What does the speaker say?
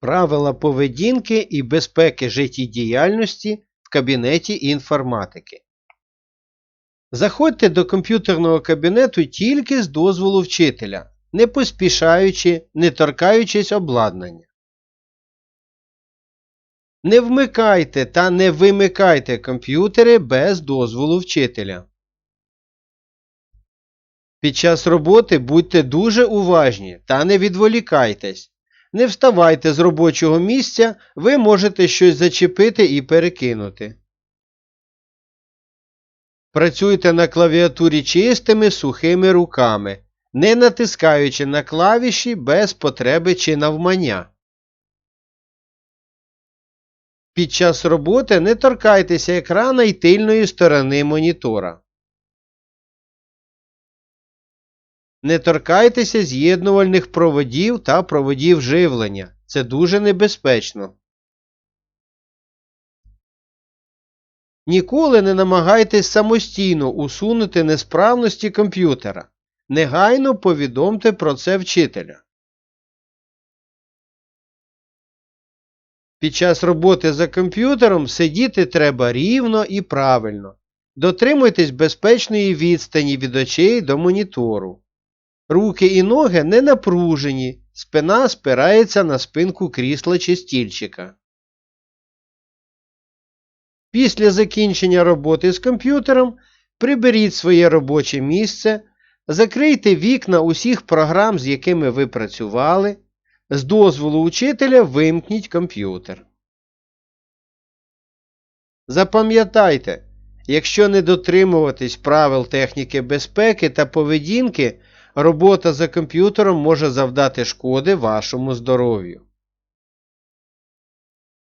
Правила поведінки і безпеки життєдіяльності в кабінеті інформатики. Заходьте до комп'ютерного кабінету тільки з дозволу вчителя, не поспішаючи, не торкаючись обладнання. Не вмикайте та не вимикайте комп'ютери без дозволу вчителя. Під час роботи будьте дуже уважні та не відволікайтесь. Не вставайте з робочого місця, ви можете щось зачепити і перекинути. Працюйте на клавіатурі чистими сухими руками, не натискаючи на клавіші без потреби чи навмання. Під час роботи не торкайтеся екрана і тильної сторони монітора. Не торкайтеся з'єднувальних проводів та проводів живлення. Це дуже небезпечно. Ніколи не намагайтесь самостійно усунути несправності комп'ютера. Негайно повідомте про це вчителя. Під час роботи за комп'ютером сидіти треба рівно і правильно. Дотримуйтесь безпечної відстані від очей до монітору. Руки і ноги не напружені, спина спирається на спинку крісла чи стільчика. Після закінчення роботи з комп'ютером приберіть своє робоче місце, закрийте вікна усіх програм, з якими ви працювали. З дозволу учителя вимкніть комп'ютер. Запам'ятайте, якщо не дотримуватись правил техніки безпеки та поведінки, робота за комп'ютером може завдати шкоди вашому здоров'ю.